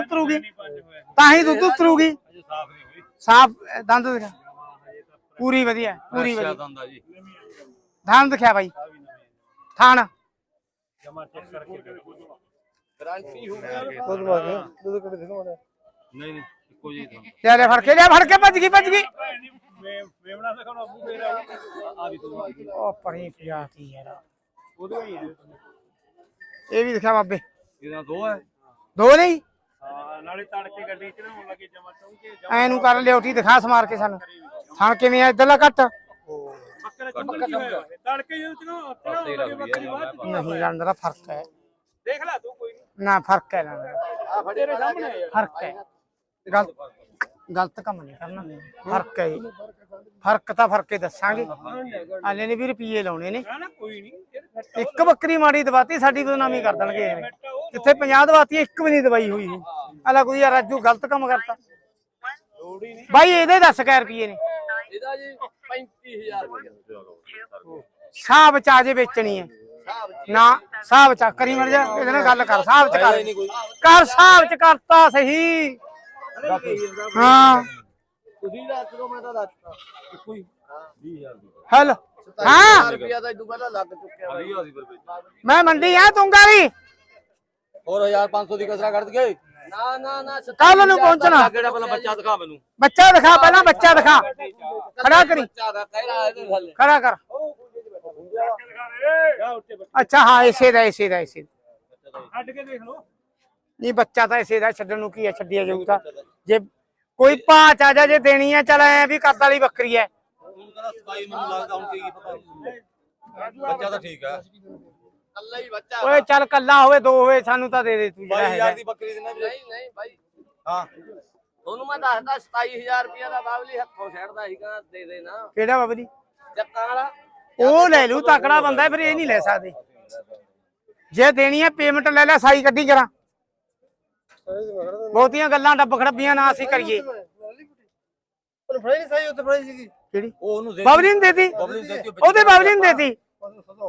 ਉਤਰੂਗੀ। ਤਾਂ ਹੀ ਦੁੱਧ ਉਤਰੂਗੀ। ਸਾਫ਼ ਨਹੀਂ ਹੋਈ। ਸਾਫ਼ ਦੰਦ ਦਿਖਾ। ਪੂਰੀ ਵਧੀਆ ਪੂਰੀ ਵਧੀਆ। ਦੰਦਾ ਜੀ। ਦੰਦ ਦਿਖਿਆ ਬਾਈ। ਥਾਣ। ਜਮਾ ਚੈੱਕ ਕਰਕੇ ਗਾਰੰਟੀ ਹੋ ਦੁੱਧ ਕੇ ਦੁੱਧ ਨਾ ਨਹੀਂ ਨਹੀਂ ਇੱਕੋ ਜਿਹੀ ਤਾਂ ਲੈ ਲੈ ਫੜ ਕੇ ਲਿਆ ਫੜ ਕੇ ਭੱਜ ਗਈ ਭੱਜ ਗਈ। ਮੇਵਣਾ ਦਿਖਾਉਣਾ ਬੂ ਫੇਰ ਆ ਵੀ ਤੂੰ ਉਹ ਪਰੀ ਪਿਆਤੀ ਯਾਰ ਉਹਦੇ ਹੀ ਹੈ ਇਹ ਵੀ ਦਿਖਿਆ ਬਾਬੇ। ਇਹਦਾ ਦੋ ਹੈ। ਦੋ ਨਹੀਂ? ਹਾਂ ਨਾਲੇ ਤੜਕੇ ਗੱਡੀ ਚ ਨਾ ਹੋਣ ਲੱਗੇ ਜਮਾ ਚੌਂਕੇ ਐ ਨੂੰ ਕਰ ਲਿਓਟੀ ਦਿਖਾ ਸਮਾਰ ਕੇ ਸਾਨੂੰ। ਥਾਣ ਕਿਵੇਂ ਆ ਇਧਰਲਾ ਕੱਟ ਬੱਕਰਾ ਚੁੰਗਲ ਕੀ ਹੋਇਆ ਤੜਕੇ ਜਦੋਂ ਚਨਾ ਚਨਾ ਹੋਣ ਲੱਗੇ ਬੱਕਰੀ ਬਾਅਦ ਚ ਨਹੀਂ ਲੰਨ ਦਾ ਫ਼ਰਕ ਹੈ। ਦੇਖ ਲੈ ਤੂੰ ਕੋਈ ਨਹੀਂ। ਨਾ ਫ਼ਰਕ ਹੈ ਦਾ ਆ ਤੇਰੇ ਸਾਹਮਣੇ ਆ ਫ਼ਰਕ ਹੈ। ਗਲਤ ਗਲਤ ਕੰਮ ਨਹੀਂ ਕਰਨਾ। ਫ਼ਰਕ ਹੈ। ਫ਼ਰਕ ਤਾਂ ਫ਼ਰਕ ਹੀ ਦੱਸਾਂਗੇ। ਆਲੇ ਨੇ ਵੀ ਰੁਪਏ ਲਾਉਣੇ ਨੇ। ਨਾ ਨਾ ਕੋਈ ਨਹੀਂ। ਇੱਕ ਬੱਕਰੀ ਮਾੜੀ ਦਵਾਤੀ ਸਾਡੀ ਬਦਨਾਮੀ ਕਰ ਦੇਣਗੇ ਐਵੇਂ। ਜਿੱਥੇ 50 ਦਵਾਤੀ ਇੱਕ ਵੀ ਨਹੀਂ ਦਵਾਈ ਹੋਈ ਅਲਾ ਕੋਈ ਯਾਰ ਰਾਜੂ ਗਲਤ ਕੰਮ ਕਰਤਾ। ਬਾਈ ਇਹਦੇ ਦੱਸ ਕੈ ਰੁਪਏ ਨੇ। ਇਹਦਾ ਜੀ 35000 ਰੁਪਏ ਸਾਹਬ ਚ ਆਜੇ ਵੇਚਣੀ ਹੈ। ਨਾ ਸਾਹਬ ਚ ਕਰੀ ਮਰ ਜਾ ਇਹਦੇ ਨਾਲ ਗੱਲ ਕਰ ਸਾਹਬ ਚ ਕਰ। ਕਰ ਸਾਹਬ ਚ ਕਰਤਾ ਸਹੀ। ਹਾਂ। ਤੁਸੀਂ ਦੱਸ ਦਿਓ ਮੈਂ ਤਾਂ ਦੱਸਦਾ ਇੱਕੋ ਹੀ। 20000 ਦੀ ਹਲ ਹਾਂ ਰੁਪਿਆ ਤਾਂ ਇਦੋਂ ਪਹਿਲਾਂ ਲੱਗ ਚੁੱਕਿਆ ਬਾਈ। 20000 ਦੀ ਬਰਬੇ ਮੈਂ ਮੰਡੀ ਆ ਤੂੰਗਾ ਵੀ। ਹੋਰ 1500 ਦੀ ਕਸਰਾ ਕੱਢ ਗਏ ਨਾ ਨਾ ਨਾ ਕੱਲ ਨੂੰ ਪਹੁੰਚਣਾ। ਕਿਹੜਾ ਪਹਿਲਾਂ ਬੱਚਾ ਦਿਖਾ ਮੈਨੂੰ? ਬੱਚਾ ਦਿਖਾ ਪਹਿਲਾਂ ਬੱਚਾ ਦਿਖਾ। ਖੜਾ ਕਰੀ। ਖੜਾ ਕਰ। ਅੱਛਾ ਹਾਂ ਇਸੇ ਦਾ ਇਸੇ ਦਾ ਇਸੇ ਛੱਡ ਕੇ ਦੇਖ ਲਓ। ਨਹੀਂ ਬੱਚਾ ਤਾਂ ਇਸੇ ਦਾ ਛੱਡਣ ਨੂੰ ਕੀ ਹੈ ਛੱਡਿਆ ਜਾਊ ਤਾਂ। ਜੇ ਕੋਈ ਪਾਚ ਆ ਜਾ ਜੇ ਦੇਣੀ ਹੈ ਚਲ ਐ ਵੀ ਕੱਦ ਵਾਲੀ ਬੱਕਰੀ ਹੈ। ਹੁਣ ਕਹਿੰਦਾ ਸਪਾਈ ਮੈਨੂੰ ਲੱਗਦਾ ਹੁਣ ਕੀ ਪਤਾ ਬੱਚਾ ਤਾਂ ਠੀਕ ਹੈ। ਅੱਲਾ ਹੀ ਬੱਚਾ ਓਏ ਚੱਲ ਕੱਲਾ ਹੋਵੇ ਦੋ ਹੋਵੇ ਸਾਨੂੰ ਤਾਂ ਦੇ ਦੇ ਤੂੰ ਜਿਹੜਾ 22000 ਹੈਗਾ। ਦੀ ਬੱਕਰੀ ਦੇਣਾ ਵੀ ਨਹੀਂ ਨਹੀਂ ਬਾਈ। ਹਾਂ। ਤੁਹਾਨੂੰ ਮੈਂ ਦੱਸਦਾ 27000 ਰੁਪਿਆ ਦਾ ਬਾਬਲੀ ਹੱਥੋਂ ਛੱਡਦਾ ਸੀਗਾ ਦੇ ਦੇ ਨਾ। ਕਿਹੜਾ ਬਾਬਾ ਜੀ ਜੱਕਾਂ ਵਾਲਾ। ਉਹ ਲੈ ਲੂ ਤਕੜਾ ਬੰਦਾ ਹੈ, ਫਿਰ ਇਹ ਨਹੀਂ ਲੈ ਸਕਦੇ। ਜੇ ਦੇਣੀ ਹੈ ਪੇਮੈਂਟ ਲੈ ਲੈ ਸਾਈ ਕੱਢੀ ਕਰਾਂ। ਬਹੁਤੀਆਂ ਗੱਲਾਂ ਡੱਬ ਖੜੱਬੀਆਂ ਨਾ ਅਸੀਂ ਕਰੀਏ। ਪਰ ਫੜਾਈ ਨਹੀਂ ਸਹੀ ਉੱਤੇ ਫੜਾਈ ਸੀਗੀ। ਕਿਹੜੀ? ਉਹ ਉਹਨੂੰ ਦੇ ਬਬਲੀ ਨੂੰ ਦੇਤੀ। ਬਬਲੀ ਨੂੰ ਦੇ ਦਿਓ ਉਹਦੇ ਬਬਲੀ ਨੂੰ ਦੇਤੀ।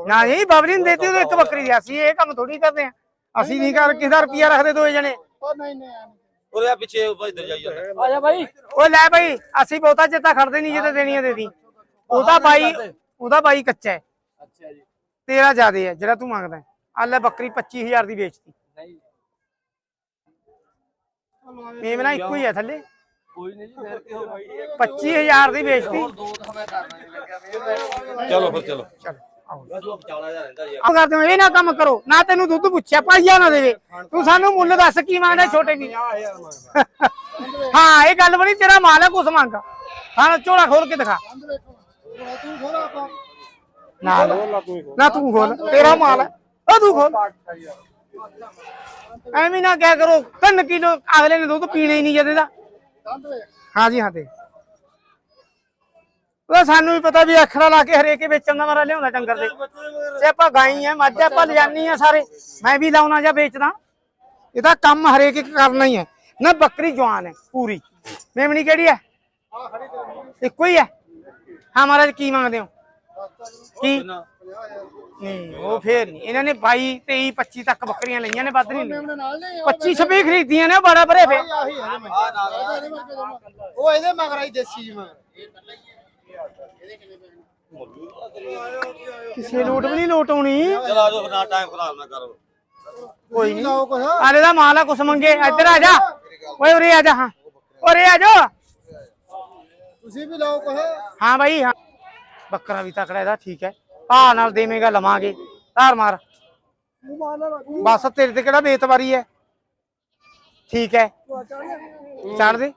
ਨਾ ਜੀ ਬਬਲੀ ਨੂੰ ਦੇਤੀ ਉਹਦੇ ਇੱਕ ਬੱਕਰੀ ਦੀ। ਅਸੀਂ ਇਹ ਕੰਮ ਥੋੜੀ ਕਰਦੇ ਆ ਅਸੀਂ ਨਹੀਂ ਕਰ ਕਿਸੇ ਦਾ ਰੁਪਿਆ ਰੱਖਦੇ ਦੋਏ ਜਣੇ। ਉਹ ਨਹੀਂ ਨਹੀਂ ਉਰੇ ਆ ਪਿੱਛੇ ਉਹ ਇੱਧਰ ਜਾਈ ਜਾਂਦਾ। ਆ ਜਾ ਬਾਈ। ਓ ਲੈ ਬਾਈ ਅਸੀਂ ਬਹੁਤਾ ਚਿੱਤਾ ਖੜਦੇ ਨਹੀਂ ਜਿਹਦੇ ਦੇਣੀ ਹੈ ਦੇਦੀ ਉਹਦਾ ਬਾਈ ਉਹਦਾ ਬਾਈ ਕੱਚਾ ਹੈ। ਅੱਛਾ ਜੀ। ਤੇਰਾ ਜ਼ਿਆਦੇ ਹੈ ਜਿਹੜਾ ਤੂੰ ਮੰਗਦਾ। ਆ ਲੈ ਬੱਕਰੀ 25000 ਦੀ ਵੇਚਤੀ। ਨਹੀਂ। ਮੇਮਨਾ ਇੱਕੋ ਹੀ ਹੈ ਥੱਲੇ। ਕੋਈ ਨਹੀਂ ਜੀ ਫਿਰ ਕੀ ਹੋ ਬਾਈ 25000 ਦੀ ਵੇਚਤੀ। ਨਹੀਂ ਚਲੋ ਫਿਰ ਚਲੋ। ਚਲ। ਆਹ ਕਰਦੇ ਹੋ ਇਹ ਨਾ ਕੰਮ ਕਰੋ ਨਾ ਤੈਨੂੰ ਦੁੱਧ ਪੁੱਛਿਆ ਪਾਈਆ ਨਾ ਦੇਵੇ। ਤੂੰ ਸਾਨੂੰ ਮੁੱਲ ਦੱਸ ਕੀ ਮੰਗਦਾ ਛੋਟੇ ਵੀ ਹਾਂ ਇਹ ਗੱਲ ਬਣੀ ਤੇਰਾ ਮਾਲ ਹੈ ਕੁਛ ਮੰਗ। ਹਾਂ ਝੋਲਾ ਖੋਲ ਕੇ ਦਿਖਾ। ਆਪਾਂ ਨਾ। ਤੂੰ ਖੋਲ। ਤੇਰਾ ਮਾਲ ਹੈ ਉਹ ਤੂੰ ਖੋਲ। ਐਵੇਂ ਨਾ ਕਿਆ ਕਰੋ 3 ਕਿਲੋ ਅਗਲੇ ਨੇ ਦੁੱਧ ਪੀਣਾ ਹੀ ਨਹੀਂ ਜਦੇ ਦਾ। ਹਾਂ ਜੀ ਹਾਂ ਤੇ। ਉਹ ਸਾਨੂੰ ਵੀ ਪਤਾ ਵੀ ਅਖੜਾ ਲਾ ਕੇ ਹਰੇਕ ਵੇਚਣ ਦਾ ਮਾਰਾ ਲਿਆਉਂਦਾ ਡੰਗਰ ਦੇ। ਤੇ ਆਪਾਂ ਗਾਈ ਐ ਮੱਝ ਆਪਾਂ ਲਿਜਾਨੀ ਆ ਸਾਰੇ। ਮੈਂ ਵੀ ਲਾਉਣਾ ਜਾਂ ਵੇਚਦਾ। ਇਹਦਾ ਕੰਮ ਹਰੇਕ ਇੱਕ ਕਰਨਾ ਹੀ ਹੈ। ਨਾ ਬੱਕਰੀ ਜਵਾਨ ਹੈ ਪੂਰੀ। ਮੇਮਣੀ ਕਿਹੜੀ ਹੈ? ਇੱਕੋ ਹੀ ਹੈ? ਹਾਂ ਮਹਾਰਾਜ ਕੀ ਮੰਗਦੇ ਹੋ? ਕੀ? ਨਹੀਂ ਉਹ ਫੇਰ ਨਹੀਂ। ਇਹਨਾਂ ਨੇ 22 23 25 ਤੱਕ ਬੱਕਰੀਆਂ ਲਈਆਂ ਨੇ ਵੱਧ ਨਹੀਂ ਲਈਆਂ ਮੇਰੇ ਨਾਲ ਨਹੀਂ 25 26 ਖਰੀਦੀਆਂ ਨੇ ਉਹ ਬੜਾ ਭਰੇ ਫੇ ਉਹ ਇਹਦੇ ਮਗਰ ਆਈ ਦੇਸੀ ਜੀ ਮਗਰ। ਕਿਸੇ ਲੋਟ ਵੀ ਨਹੀਂ ਲੋਟ ਆਉਣੀ ਚਲ ਆ ਜਾਓ ਨਾ ਟਾਈਮ ਖਰਾਬ ਨਾ ਕਰੋ। ਕੋਈ ਨਹੀਂ। ਲਾਓ ਕੁਛ। ਆਲੇ ਦਾ ਮਾਲ ਆ ਕੁਛ ਮੰਗੇ। ਇੱਧਰ ਆ ਜਾ। ਓਏ ਉਰੇ ਆ ਜਾ ਹਾਂ। ਉਰੇ ਆ ਜਾ ਤੁਸੀਂ ਵੀ ਲਾਓ ਕੁਛ। ਹਾਂ ਬਾਈ ਹਾਂ। ਬੱਕਰਾ ਵੀ ਤਕੜਾ ਇਹਦਾ ਠੀਕ ਹੈ। ਆ ਨਾਲ ਦੇਵੇਂਗਾ ਲਵਾਂਗੇ। ਧਾਰ ਮਾਰ। ਬਸ ਤੇਰੇ ਤੇ ਕਿਹੜਾ ਬੇਤਵਾਰੀ ਹੈ। ਠੀਕ ਹੈ। ਛੱਡ ਦੇ।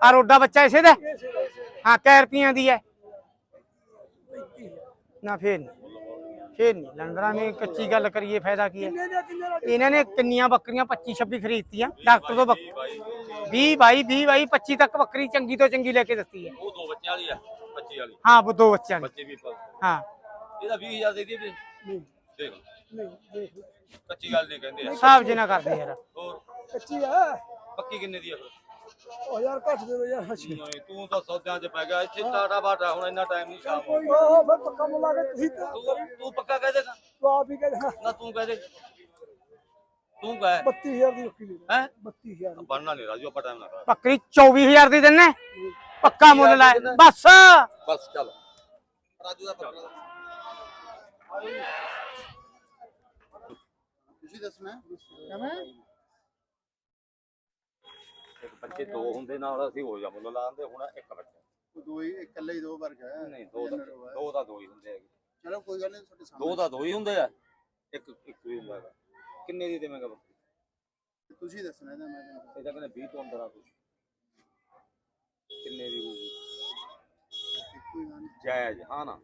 ਆ ਰੋਡਾ ਬੱਚਾ ਇਸੇ ਦਾ ਹੈ? ਹਾਂ ਕੈ ਰੁਪਈਆਂ ਦੀ ਹੈ ਨਾ ਫੇਰ ਨਹੀਂ ਫੇਰ ਨਹੀਂ ਲੰਡਰਾਂ ਨੇ ਕੱਚੀ ਗੱਲ ਕਰੀਏ ਫਾਇਦਾ ਕੀ ਹੈ ਇਹਨਾਂ ਨੇ ਕਿੰਨੀਆਂ ਬੱਕਰੀਆਂ 25 26 ਖਰੀਦਤੀਆਂ ਡਾਕਟਰ ਤੋਂ 20 22 20 22 25 ਤੱਕ ਬੱਕਰੀ ਚੰਗੀ ਤੋਂ ਚੰਗੀ ਲੈ ਕੇ ਦਿੱਤੀ ਹੈ ਉਹ ਦੋ ਬੱਚੇ ਵਾਲੀ ਆ 25 ਵਾਲੀ ਹਾਂ ਉਹ ਦੋ ਬੱਚਿਆਂ ਦੀ ਬੱਚੇ ਵੀ ਪਲ ਹਾਂ ਇਹਦਾ 20000 ਦੇ ਦਈਏ ਨਹੀਂ ਦੇਖ ਕੱਚੀ ਗੱਲ ਨਹੀਂ ਕਹਿੰਦੇ ਆ ਹਿਸਾਬ ਜੇ ਨਾ ਕਰਦੇ ਯਾਰ ਹੋਰ ਕੱਚੀ ਆ ਪੱਕੀ ਕਿੰਨੇ ਦੀ ਆ ਫਿਰ ਉਹ ਯਾਰ ਘੱਟ ਦੇ ਦੋ ਯਾਰ ਨਹੀਂ, ਤੂੰ ਤਾਂ ਸੌਦਿਆਂ 'ਚ ਪੈ ਗਿਆ ਇੱਥੇ ਟਾਟਾ ਬਾਟਾ ਹੁਣ ਇੰਨਾ ਟਾਈਮ ਨਹੀਂ ਸ਼ਾਮ ਨੂੰ। ਉਹ ਫਿਰ ਪੱਕਾ ਮੁੱਲਾ ਕੇ ਤੁਸੀਂ ਤੂੰ ਤੂੰ ਪੱਕਾ ਕਹਿ ਦੇਗਾ ਤੂੰ। ਆਪ ਹੀ ਕਹਿੰਦਾ ਨਾ ਤੂੰ ਕਹਿ ਦੇ। ਤੂੰ ਕਹੇ। 32000 ਦੀ ਬੱਕਰੀ ਲੈ ਹੈ? 32000 ਦੀ। ਬਣਨਾ ਨਹੀਂ ਰਾਜੂ ਆਪਾਂ ਟਾਈਮ ਨਾ ਕਰਾ ਬੱਕਰੀ 24000 ਦੀ ਦਿੰਨੇ? ਪੱਕਾ ਮੁੱਲ ਲਾਇਆ। ਬਸ। ਬਸ ਚੱਲ। ਰਾਜੂ ਦਾ ਬੱਕਰਾ ਤੁਸੀਂ ਦੱਸਣਾ। ਕਿਵੇਂ? ਬੱਚੇ ਦੋ ਹੁੰਦੇ ਨਾਲ ਅਸੀਂ ਹੋ ਜਾ ਮੁੱਲ ਲਾਉਂਦੇ ਹੁਣ ਇੱਕ ਬੱਚਾ। ਦੋ ਹੀ ਇਕੱਲੇ ਹੀ ਦੋ ਵਰਗ ਹੈ। ਨਹੀਂ ਦੋ ਹੀ ਹੁੰਦੇ ਹੈਗੇ। ਚਲੋ ਕੋਈ ਗੱਲ ਨਹੀਂ ਤੁਹਾਡੇ ਸਾਹਮਣੇ। ਦੋ ਤਾਂ ਦੋ ਹੀ ਹੁੰਦੇ ਆ। ਇੱਕ ਇੱਕ ਵੀ ਹੁੰਦਾ ਹੈਗਾ। ਕਿੰਨੇ ਦੀ ਦੇਵੇਂਗਾ ਬੱਕਰੀ ਤੁਸੀਂ ਦੱਸਣਾ ਇਹਦਾ ਮੈਂ ਤੁਹਾਨੂੰ। ਇਹ ਤਾਂ ਕਹਿੰਦੇ 20 ਤੋਂ ਅੰਦਰ ਆ ਕੋਈ ਕਿੰਨੇ ਦੀ ਹੋਊਗੀ? ਜਾਇਜ਼ ਹਾਂ ਨਾ।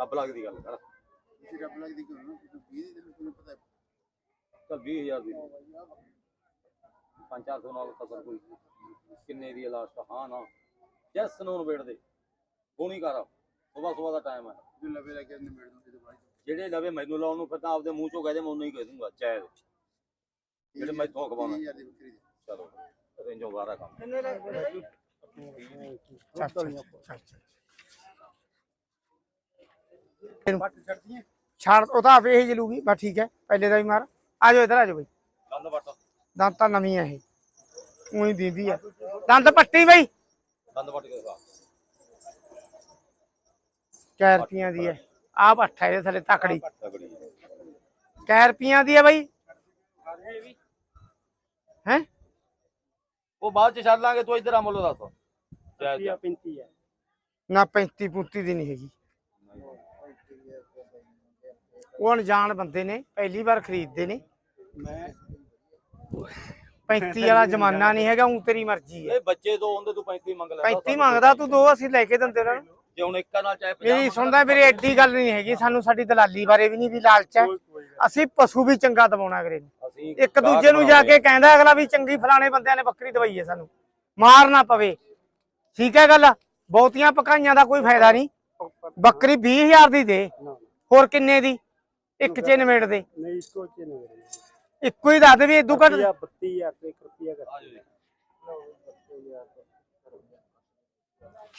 ਰੱਬ ਲੱਗਦੀ ਗੱਲ ਕਰ। ਤੁਸੀਂ ਰੱਬ ਲੱਗਦੀ ਕਿਉਂ ਨਾ ਤੁਸੀਂ 20 ਦੀ ਤਾਂ ਤੁਹਾਨੂੰ ਪਤਾ ਹੈ। ਚੱਲ 20000 ਦੀ। 5-400 ਨਾਲ ਕਸਰ ਕੋਈ ਕਿੰਨੇ ਦੀ ਲਾਸਟ ਹਾਂ ਨਾ। ਜੈਸ ਨੂੰ ਵੇੜ ਦੇ। ਗੋਣੀ ਕਰ ਸਵੇਰ ਸਵੇਰ ਦਾ ਟਾਈਮ ਹੈ। ਜੋ ਲਵੇ ਲੱਗੇ ਨਿਬੇੜ ਦੋ ਤੇ ਬਾਅਦ ਜਿਹੜੇ ਲਵੇ ਮੈਨੂੰ ਲਾਉਣ ਨੂੰ ਫਿਰ ਤਾਂ ਆਪਦੇ ਮੂੰਹ ਚੋਂ ਕਹਦੇ ਮੈਂ ਉਹਨੂੰ ਹੀ ਕਹਿ ਦੂੰਗਾ ਜਾਇਜ਼ ਜਿਹੜੇ ਮੈਂ ਥੋਕ ਪਾਉਣਾ 20000 ਦੀ ਬੱਕਰੀ ਦੇ। ਚਲੋ ਰੇਂਜੋਂ ਬਾਹਰ ਆ ਕੰਮ ਪੱਟ ਛੱਡ ਉਹ ਤਾਂ ਆਪੇ ਹੀ ਜਲੂਗੀ ਬਸ ਠੀਕ ਹੈ ਪਹਿਲੇ ਦਾ ਵੀ ਮਾਰ। ਆ ਜਾਓ ਇਧਰ ਆ ਜਾਓ ਬਈ। ਕੰਧ ਵੱਟ। ਦੰਦ ਤਾਂ ਨਵੀਂ ਹੈ ਇਹ। ਉਹੀ ਦੀਦੀ ਹੈ ਦੰਦ ਪੱਟੀ ਬਈ। ਕੰਧ ਵੱਟ ਕੇ ਦਿਖਾ। ਕੈ ਰੁਪਈਆਂ ਦੀ ਹੈ ਆ ਪੱਠਾ ਇਹਦੇ ਥੱਲੇ ਤਕੜੀ। ਕੈ ਰੁਪਈਆਂ ਦੀ ਹੈ ਬਈ। ਹੈ? ਉਹ ਬਾਅਦ ਚ ਛੱਡ ਲਾਂਗੇ ਤੂੰ ਇੱਧਰ ਆ ਮੁੱਲ ਦੱਸ। ਜਾਇਜ਼ ਜਾ। 35 ਹੈ ਨਾ 35 ਪੁੱਤੀ ਦੀ ਨਹੀਂ ਹੈਗੀ। ਉਹ ਅਣਜਾਣ ਬੰਦੇ ਨੇ ਪਹਿਲੀ ਵਾਰ ਖਰੀਦਦੇ ਨੇ। ਮੈਂ 35 ਵਾਲਾ ਜ਼ਮਾਨਾ ਨਹੀਂ ਹੈਗਾ ਉਹ ਤੇਰੀ ਮਰਜ਼ੀ ਹੈ। ਇਹ ਬੱਚੇ ਦੋ ਹੁੰਦੇ ਤੂੰ 35 ਮੰਗ ਲੈਂਦਾ 35 ਮੰਗਦਾ ਤੂੰ ਦੋ ਅਸੀਂ ਲੈ ਕੇ ਦਿੰਦੇ ਉਹਨਾਂ ਨੂੰ। ਜੇ ਹੁਣ ਇੱਕਾ ਨਾਲ ਚਾਹੇ 50 ਮੇਰੀ ਸੁਣਦਾ ਵੀਰੇ ਐਡੀ ਗੱਲ ਨਹੀਂ ਹੈਗੀ ਸਾਨੂੰ ਸਾਡੀ ਦਲਾਲੀ ਬਾਰੇ ਵੀ ਨਹੀਂ ਵੀ ਲਾਲਚ ਹੈ। ਅਸੀਂ ਪਸ਼ੂ ਵੀ ਚੰਗਾ ਦਵਾਉਣਾ ਕਰੇ ਅਸੀਂ ਇੱਕ ਦੂਜੇ ਨੂੰ ਜਾ ਕੇ ਕਹਿੰਦਾ ਅਗਲਾ ਵੀ ਚੰਗੀ ਫਲਾਣੇ ਬੰਦਿਆਂ ਨੇ ਬੱਕਰੀ ਦਵਾਈ ਹੈ ਸਾਨੂੰ। ਮਾਰ ਨਾ ਪਵੇ। ਠੀਕ ਹੈ ਗੱਲ? ਬਹੁਤੀਆਂ ਪਕਾਈਆਂ ਦਾ ਕੋਈ ਫਾਇਦਾ ਨਹੀਂ। ਬੱਕਰੀ 20000 ਦੀ ਦੇ। ਹੋਰ ਕਿੰਨੇ ਦੀ? ਇੱਕ ਚ ਨਿਮੇੜ ਦੇ। ਨਹੀਂ ਇਸਕੋ ਚ ਨਹੀਂ ਇੱਕੋ ਹੀ ਦੱਸ ਦੇ ਵੀ ਇਦੋਂ ਘੱਟ। 32000 ਤੇ 1 ਰੁਪਿਆ ਕਰ ਆ ਜਾਓ ਜੀ।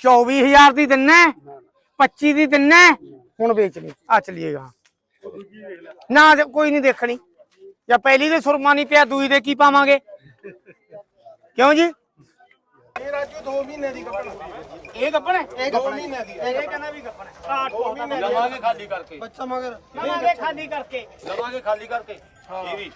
24000 ਦੀ ਦਿੰਨਾ ਹੈ, ਨਾ 25 ਦੀ ਦਿੰਨਾ ਹੈ, ਹੁਣ ਵੇਚ ਲਈ। ਆ ਚਲੀਏਗਾ ਨਾ ਜੇ ਕੋਈ ਨਹੀਂ ਦੇਖਣੀ। ਜਾਂ ਪਹਿਲੀ ਦੇ ਸੁਰਮਾ ਨਹੀਂ ਪਿਆ ਦੂਈ ਦੇ ਕੀ ਪਾਵਾਂਗੇ? ਕਿਉਂ ਜੀ? ਇਹ ਰਾਜੂ 2 ਮਹੀਨੇ ਦੀ ਕੱਪੜਾ ਇਹ ਗੱਪਣ ਹੈ? ਇਹ 2 ਮਹੀਨੇ ਦੀ ਇਹ ਕਹਿੰਦਾ ਵੀ ਗੱਪਣ ਹੈ। ਕਾਟ ਬਹੁਤ ਆ ਲਵਾਂਗੇ ਖਾਲੀ ਕਰਕੇ। ਬੱਚਾ ਮਗਰ। ਲਵਾਂਗੇ ਖਾਲੀ ਕਰਕੇ। ਲਵਾਂਗੇ ਖਾਲੀ ਕਰਕੇ। ਇਹ ਵੀ।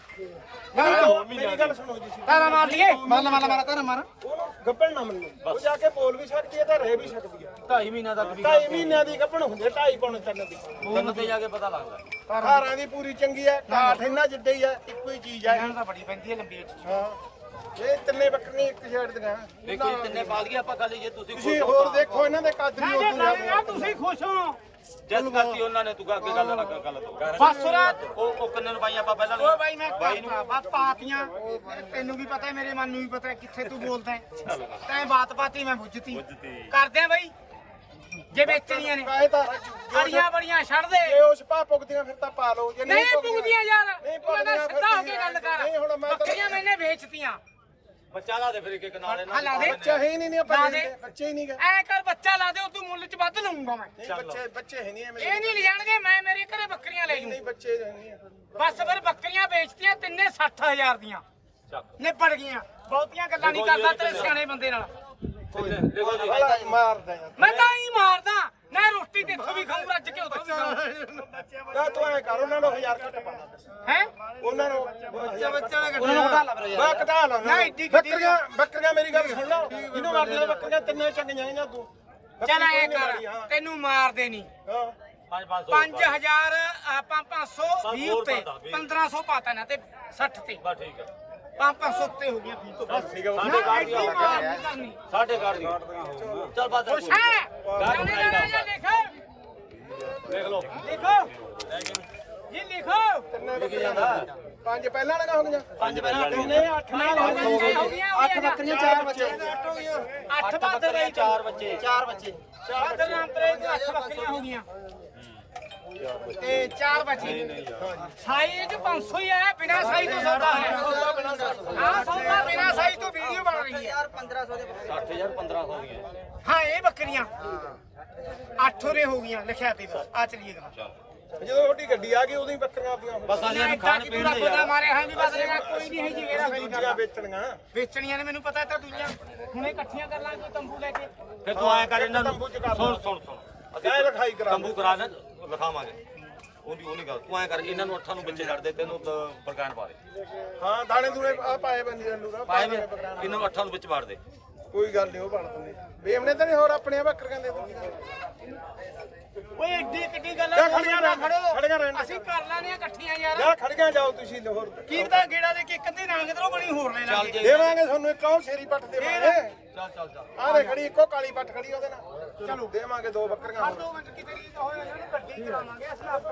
ਮੇਰੀ ਗੱਲ ਸੁਣੋ ਜੀ ਤਾਲਾ ਮਾਰ ਲਈਏ। ਮਾਰ ਲਾ ਮਾਰ ਲਾ ਮਾਰ ਤਾਰਾ ਮਾਰ। ਉਹਨੂੰ ਗੱਪਣ ਨਾ ਮੰਨੋ। ਉਹ ਜਾ ਕੇ ਬੋਲ ਵੀ ਸਕਦੀ ਹੈ ਤਾਂ ਰਹਿ ਵੀ ਸਕਦੀ ਹੈ। 2.5 ਮਹੀਨਾ ਤੱਕ ਵੀ ਢਾਈ ਮਹੀਨਿਆਂ ਦੀ ਗੱਪਣ ਹੁੰਦੀ ਹੈ ਢਾਈ ਪੌਣ ਤਿੰਨ ਦੀ। ਤਿੰਨ ਤੇ ਜਾ ਕੇ ਪਤਾ ਲੱਗਦਾ। ਹਾਰਾਂ ਦੀ ਪੂਰੀ ਚੰਗੀ ਹੈ ਕਾਠ ਇਹਨਾਂ ਜਿੱਡੇ ਹੀ ਹੈ ਇੱਕੋ ਹੀ ਚੀਜ਼ ਹੈ। ਇਹਨਾਂ ਤਾਂ ਬੜੀ ਪੈਂਦੀ ਹੈ ਲੰਬੀ ਵਿੱਚ। ਹਾਂ। ਇਹ ਤਿੰਨੇ ਬੱਕਰੀਆਂ ਇੱਕ ਸਾਈਡ ਦੀਆਂ। ਦੇਖੋ ਜੀ ਤਿੰਨੇ ਪਾਲ ਗਏ ਆਪਾਂ ਖਾਲੀ ਜੇ ਤੁਸੀਂ ਤੁਸੀਂ ਹੋਰ ਦੇਖੋ ਇਹਨਾਂ ਦੇ ਕੱਦ ਵੀ ਉਦੋਂ ਲਾਵੇਗਾ ਤੁਸੀਂ ਖੁਸ਼ ਹੋ। ਜਸ ਕਰਤੀ ਉਹਨਾਂ ਨੇ ਤੂੰ ਅੱਗੇ ਗੱਲ ਨਾ ਗੱਲ ਤੋਂ ਬਸ ਰਾਤ ਉਹ ਉਹ ਕਿੰਨੇ ਨੂੰ ਪਾਈ ਆਪਾਂ ਪਹਿਲਾਂ ਓ ਬਾਈ ਮੈਂ ਕਰਤਾ ਬਸ ਪਾਤੀਆਂ। ਤੈਨੂੰ ਵੀ ਪਤਾ ਹੈ ਮੇਰੇ ਮਨ ਨੂੰ ਵੀ ਪਤਾ ਹੈ ਕਿੱਥੇ ਤੂੰ ਬੋਲਦਾ ਹੈ। ਤੈਂ ਬਾਤ ਪਾਤੀ ਮੈਂ ਬੁੱਝਤੀ। ਕਰਦੇ ਆ ਬਾਈ। ਜੇ ਵੇਚਣੀਆਂ ਨੇ। ਕਾਹੇ ਤਾਂ ਬੜੀਆਂ ਬੜੀਆਂ ਛੱਡ ਦੇ ਜੇ ਉਸ ਪਾ ਪੁੱਗਦੀਆਂ ਫਿਰ ਤਾਂ ਪਾ ਲਓ। ਜੇ ਨਹੀਂ ਪੁੱਗਦੀਆਂ ਯਾਰ। ਨਹੀਂ ਪੁੱਗਦੀਆਂ ਸਿੱਧਾ ਹੋ ਕੇ ਗੱਲ ਕਰ। ਨਹੀਂ ਹੁਣ ਮੈਂ ਤਾਂ- ਬੱਕਰੀਆਂ ਮੈਨੇ ਵੇਚਤੀਆਂ। ਬੱਚਾ ਲਾ ਦੇ ਫਿਰ ਇੱਕ ਨਾਲ ਹਾਂ ਲਾ ਦੇ ਬੱਚਾ ਹੈ ਹੀ ਨਹੀਂ ਨਹੀਂ ਆਪਾਂ ਲਾ ਦੇ। ਦੇ। ਬੱਚੇ ਹੀ ਨਹੀਂ ਗਏ ਐ ਕਰ ਬੱਚਾ ਲਾ ਦੇ ਉਹ ਤੂੰ ਮੁੱਲ ਚ ਵੱਧ ਲਊਂਗਾ ਮੈਂ। ਨਹੀਂ ਬੱਚੇ ਬੱਚੇ ਹੈ ਨਹੀਂ ਐਵੇਂ। ਇਹ ਨਹੀਂ ਲਿਜਾਣਗੇ ਮੈਂ ਮੇਰੇ ਘਰੇ ਬੱਕਰੀਆਂ ਲੈ ਜੂ। ਨਹੀਂ ਬੱਚੇ ਹੈ ਨਹੀਂ। ਬਸ ਫਿਰ ਬੱਕਰੀਆਂ ਵੇਚਤੀਆਂ ਤਿੰਨੇ 60000 ਦੀਆਂ। ਚੱਕ ਨਿਬੜ ਗਈਆਂ। ਬਹੁਤੀਆਂ ਗੱਲਾਂ ਨਹੀਂ ਕਰਦਾ ਤੇਰੇ ਸਿਆਣੇ ਬੰਦੇ ਨਾਲ। ਮਾਰਦਾ ਯਾਰ। ਮੈਂ ਤਾਂ ਹੀ ਮਾਰਦਾ। ਮੈਂ ਰੋਟੀ ਤੇ ਇੱਥੋਂ ਵੀ ਖਾਊਂ ਰੱਜ ਕੇ ਉੱਥੋਂ ਵੀ ਖਾਊਂ। ਤਾਂ ਤੂੰ ਐ ਕਰ ਉਹਨਾਂ ਨੂੰ 1000 ਘੱਟ ਪਾ ਹੈ? ਉਹਨਾਂ ਨੂੰ ਬੱਚਾ ਬੱਚਾ ਨਾ ਉਹਨਾਂ ਨੂੰ ਘਟਾ ਲਾ ਫਿਰ ਮੈਂ ਘਟਾ ਲਾ ਨਾ, ਕਿੱਡੀ ਬੱਕਰੀਆਂ ਬੱਕਰੀਆਂ ਮੇਰੀ ਗੱਲ ਸੁਣ ਲਓ ਇਹਨੂੰ ਮਾਰਦੀਆਂ ਬੱਕਰੀਆਂ ਤਿੰਨੇ ਚੰਗੀਆਂ ਇਹਨਾਂ ਤੂੰ ਚੱਲ ਐ ਕਰ ਤੈਨੂੰ ਮਾਰਦੇ ਨਹੀਂ। ਹਾਂ। 5 500 5000 ਆਪਾਂ 520 ਹੋਰ ਉੱਤੇ। ਪਾਤਾ, ਵੀਹ। 1500 ਪਾਤਾ ਨਾ ਤੇ 60 ਤੇ। ਬਸ ਠੀਕ ਹੈ 500 ਉੱਤੇ ਹੋ ਗਿਆ 20 ਤੋਂ ਬਸ ਠੀਕ ਹੈ ਨਾ ਐਡੀ ਮਾਰ ਨਹੀਂ ਕਰਨੀ। ਸਾਡੇ ਘਰ ਦੀ ਚੱਲ। ਬਾਤ ਖੁਸ਼ ਹੈ। ਜਾਂ ਲਿਖੋ ਦੇਖ। ਲਓ। ਲਿਖੋ ਜੀ ਲਿਖੋ ਤਿੰਨੇ ਬੱਕਰੀਆਂ ਪੰਜ ਪਹਿਲਾਂ ਲਗਾ ਹੋ ਗਈਆਂ ਪੰਜ ਪਹਿਲਾਂ ਤਿੰਨੇ ਅੱਠ ਨਾਲ ਹੋ ਗਈਆਂ। ਹੋ ਗਈਆਂ ਅੱਠ ਬੱਕਰੀਆਂ ਚਾਰ ਬੱਚੇ। ਅੱਠ ਹੋ ਗਈਆਂ। ਅੱਠ ਬਾਦਰ ਰਹੀ ਚਾਰ ਬੱਚੇ। ਚਾਰ ਬੱਚੇ। ਬਾਦਰ ਨਾਮ ਤੇ ਅੱਠ ਬੱਕਰੀਆਂ ਹੋ ਗਈਆਂ। ਤੇ ਚਾਰ ਬੱਚੇ ਸਾਈ ਚ 500 ਹੀ ਆਇਆ ਬਿਨਾ ਸਾਈ ਤੋਂ ਸੌਦਾ ਹੈ ਆ ਸੌਦਾ ਬਿਨਾ ਸਾਈ ਤੋਂ ਵੀਡੀਓ ਬਣ ਰਹੀ ਹੈ। 60000 1500 ਦੀਆਂ ਹਾਂ ਇਹ ਬੱਕਰੀਆਂ। ਅੱਠ ਹੋਰੇ ਹੋ ਗਈਆਂ ਲਿਖਿਆ ਤੇ ਬਸ। ਆ ਚਲੀਏ ਗਾ ਜਦੋਂ ਤੁਹਾਡੀ ਗੱਡੀ ਆ ਗਈ ਉਦੋਂ ਹੀ ਬੱਕਰੀਆਂ ਆਪਦੀਆਂ ਬਸ ਆ ਮੈਂ ਜੀ ਇੱਦਾਂ ਖਾਣ ਪੀਣ ਦੇ ਰੱਬ ਦਾ ਯਾਰ। ਮਾਰੇ ਹਾਂ ਵੀ ਬਦਲੇਗਾ ਕੋਈ ਨਹੀਂ ਹੈ ਜੀ ਮੇਰਾ ਫੇਰੀ ਦੂਜੀਆਂ ਕਰਦਾ। ਵੇਚਣੀਆਂ। ਵੇਚਣੀਆਂ ਨੇ ਮੈਨੂੰ ਪਤਾ ਤਾਂ ਦੂਜੀਆਂ। ਹੁਣੇ ਇਕੱਠੀਆਂ ਕਰ ਲਾਂਗੇ ਕੋਈ ਤੰਬੂ ਲੈ ਕੇ। ਫਿਰ ਤੂੰ ਐਂ ਕਰ ਇਹਨਾਂ ਨੂੰ ਸੁਣ ਸੁਣ ਸੁਣ। ਕਰਾ ਤੰਬੂ ਕਰਾ ਲੈ ਲਿਖਾਵਾਂਗੇ ਉਹਦੀ ਉਹ ਨਹੀਂ ਗੱਲ। ਤੂੰ ਐਂ ਕਰ ਇਹਨਾਂ ਨੂੰ ਅੱਠਾਂ ਨੂੰ ਬੱਚੇ ਛੱਡ ਦੇ ਤੈਨੂੰ ਬਰਕਾਨ ਪਾ ਦੇ। ਹਾਂ ਦਾਣੇ ਦੂਣੇ ਆ ਪਾਏ ਬੰਦੀ ਰੰਨੂ ਦਾ ਪਾਏ ਵੇ ਇਹਨਾਂ ਨੂੰ ਅੱਠਾਂ ਨੂੰ ਵਿੱਚ ਵਾੜ ਦੇ। ਕੋਈ ਗੱਲ ਨਹੀਂ ਉਹ ਬਣ ਦਿੰਦੇ ਬੇਮਨੇ ਤਾਂ ਨਹੀਂ ਹੋਰ ਆਪਣੀਆਂ ਬੱਕਰੀਆਂ ਦੇ ਦਿੰਦੀਆਂ। ਓਏ ਐਡੀ ਕਿੱਡੀ ਗੱਲ ਜਾ ਆ ਖੜੀਆਂ ਨਾ ਰਹਿਣ ਖੜੋ ਖੜੀਆਂ ਰਹਿਣ ਅਸੀਂ ਕਰ ਲਾਂਗੇ ਇਕੱਠੀਆਂ ਯਾਰ। ਜਾ ਖੜੀਆਂ ਜਾਓ ਤੁਸੀਂ ਲਾਹੌਰ। ਕੀ ਪਤਾ ਗੇੜਾ ਦੇ ਕੇ ਇੱਕ ਅੱਧੀ ਰੰਗ ਕਿਧਰੋਂ ਬਣੀ ਹੋਰ ਲੈ ਚੱਲ ਲਾਂਗੇ। ਜੇ ਦੇਵਾਂਗੇ ਤੁਹਾਨੂੰ ਇੱਕ ਉਹ ਸ਼ੇਰੀ ਪੱਟ ਦੇਵਾਂਗੇ। ਚੱਲ ਚੱਲ ਚੱਲ। ਆਹ ਰੇ ਖੜੀ ਇੱਕੋ ਕਾਲੀ ਪੱਟ ਖੜੀ ਉਹਦੇ ਨਾਲ। ਚਲੋ ਦੇਵਾਂਗੇ ਦੋ ਬੱਕਰੀਆਂ ਹੋਰ। ਦੋ ਮਿੰਟ ਕਿਤੇ ਹੋਇਆ, ਇਹਨਾਂ ਨੂੰ ਗੱਡੀ ਚਲਾਵਾਂਗੇ, ਅਸੀਂ ਆਪ